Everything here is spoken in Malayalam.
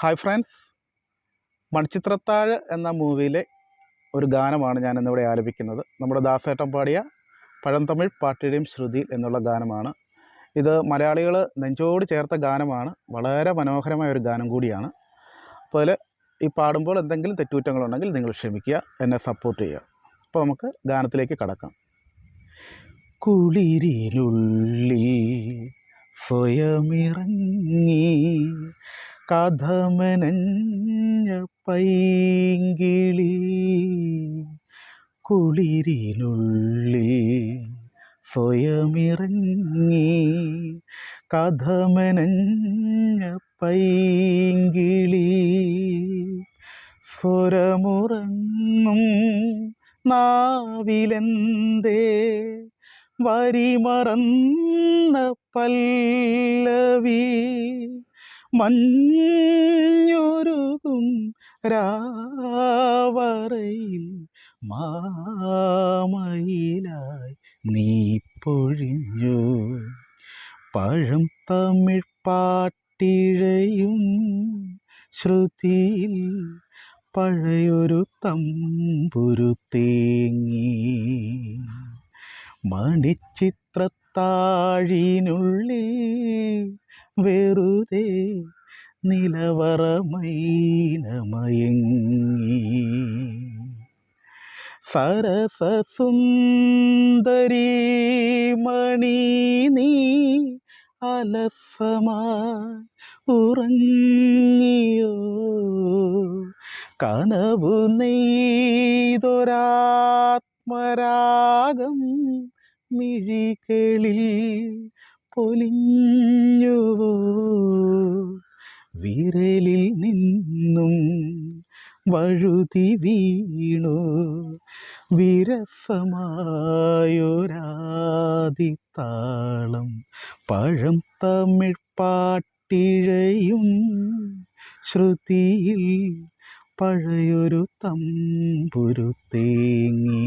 ഹായ് ഫ്രണ്ട്സ് മൺചിത്രത്താഴ് എന്ന മൂവിയിലെ ഒരു ഗാനമാണ് ഞാൻ ഇന്നിവിടെ ആലപിക്കുന്നത്. നമ്മുടെ ദാസേട്ടൻ പാടിയ പഴംതമിഴ് പാട്ടിയുടെയും ശ്രുതി എന്നുള്ള ഗാനമാണ്. ഇത് മലയാളികൾ നെഞ്ചോട് ചേർത്ത ഗാനമാണ്. വളരെ മനോഹരമായ ഒരു ഗാനം കൂടിയാണ്. അപ്പോൾ ഈ പാടുമ്പോൾ എന്തെങ്കിലും തെറ്റുകുറ്റങ്ങളുണ്ടെങ്കിൽ നിങ്ങൾ ക്ഷമിക്കുക എന്നെ സപ്പോർട്ട് ചെയ്യുക. അപ്പോൾ നമുക്ക് ഗാനത്തിലേക്ക് കടക്കാം. കുളിരിലുള്ളി സ്വയമിറങ്ങി കഥമനഞ്ഞ പൈങ്കിളി കുളിരിനുള്ളിൽ സ്വയമിറങ്ങി കഥമനഞ്ഞ പൈങ്കിളി സ്വരമുറങ്ങും നാവിലെന്തേ വരിമറന്ന പല്ലവി മഞ്ഞൊരുകും രാവറയിൽ മാമയിലായി നീ പൊഴിഞ്ഞു. പഴം തമിഴ് പാട്ടിഴയും ശ്രുതിയിൽ പഴയൊരു തമ്പുരു തേങ്ങി. മണിച്ചിത്രത്താഴിനുള്ളിൽ വെറുതെ നിലവറമൈനമയങ്ങി സരസസുന്ദരി മണി നീ അലസമായി ഉറങ്ങിയോ? കനവു നെയ്തൊരാത്മരാഗം മിഴികളിൽ പൊലിഞ്ഞുവോ വിരലിൽ നിന്നും വഴുതി വീണു. വിരസമായൊരാതിത്താളം പഴം തമിഴ് പാട്ടിഴയും ശ്രുതിയിൽ പഴയൊരു തമ്പുരു തേങ്ങി.